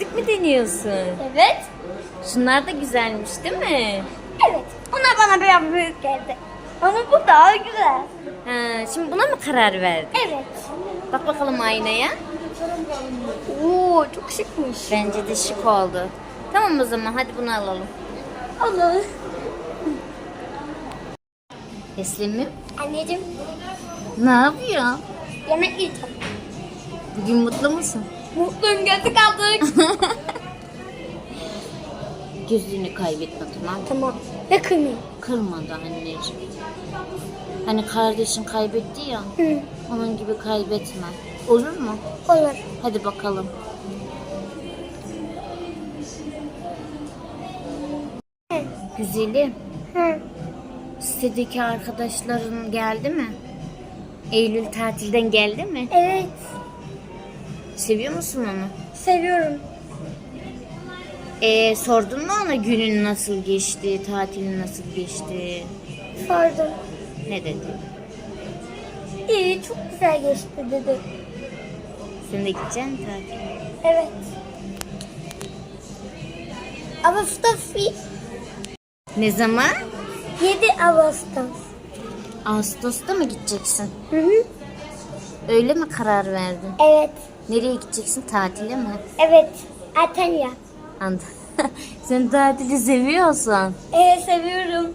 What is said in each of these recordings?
Dik mi deniyorsun? Evet. Şunlar da güzelmiş değil mi? Evet. Ona bana biraz büyük geldi. Ama bu daha güzel. Ha, şimdi buna mı karar verdin? Evet. Bak bakalım aynaya. Oo çok şıkmış. Bence de şık oldu. Tamam o zaman hadi bunu alalım. Olur. Teslimim. Anneciğim Ne yapıyor? yemek yiyeceğim. Bugün mutlu musun? Mutluyum gözü kaldık. Gözünü kaybetme tamam mı? tamam. Ve kırmayayım. Kırmadı anneciğim. Hani kardeşin kaybetti ya. Hı. Onun gibi kaybetme. Olur mu? Olur. Hadi bakalım. Hı. Güzelim. Hı. Sitedeki arkadaşların geldi mi? Eylül tatilden geldi mi? Evet. Seviyor musun onu? Seviyorum. Ee, sordun mu ona günün nasıl geçti, tatilin nasıl geçti? Sordum. Ne dedi? İyi çok güzel geçti dedi. Sen de gideceksin tatile. Evet. Ağustos Ne zaman? 7 Ağustos. Ağustos'ta mı gideceksin? Hı hı. Öyle mi karar verdin? Evet. Nereye gideceksin? Tatile mi? Evet. Antalya. Anladım. Sen tatili seviyorsun. Evet seviyorum.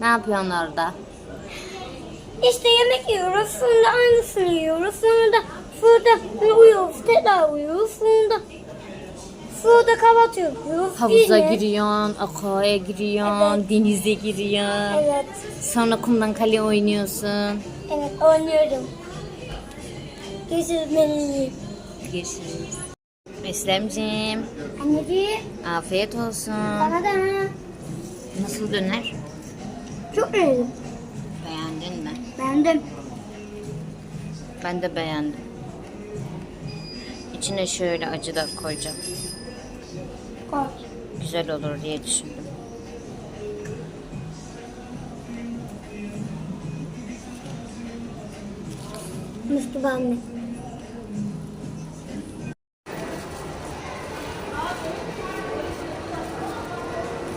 Ne yapıyorsun orada? İşte yemek yiyoruz, sonra aynısını yiyoruz, sonra da şurada uyuyoruz, tekrar uyuyoruz, sonra da şurada kahvaltı yapıyoruz. Havuza yine- giriyorsun, akvaya giriyorsun, denize giriyorsun. Evet, Sonra kumdan kale oynuyorsun. evet oynuyorum. Görüşürüz Melih. Görüşürüz. Eslemciğim, Anneciğim, afiyet olsun. bana da Nasıl döner? çok beğendim. Beğendin mi? Beğendim. Ben de beğendim. İçine şöyle acı da koyacağım. Koy. Güzel olur diye düşündüm. Mustafa anne.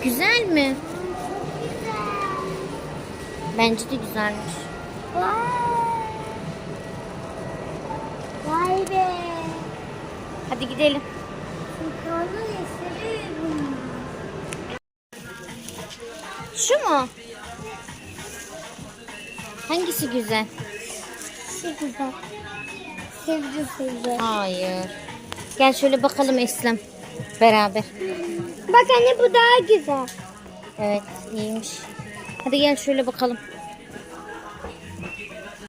Güzel mi? Bence de güzelmiş. Vay. Vay be. Hadi gidelim. Yukarıda. Şu mu? Hangisi güzel? Çok güzel. Sevdi sevdi. Hayır. Gel şöyle bakalım Eslem. Beraber. Bak anne bu daha güzel. Evet iyiymiş. Hadi gel şöyle bakalım.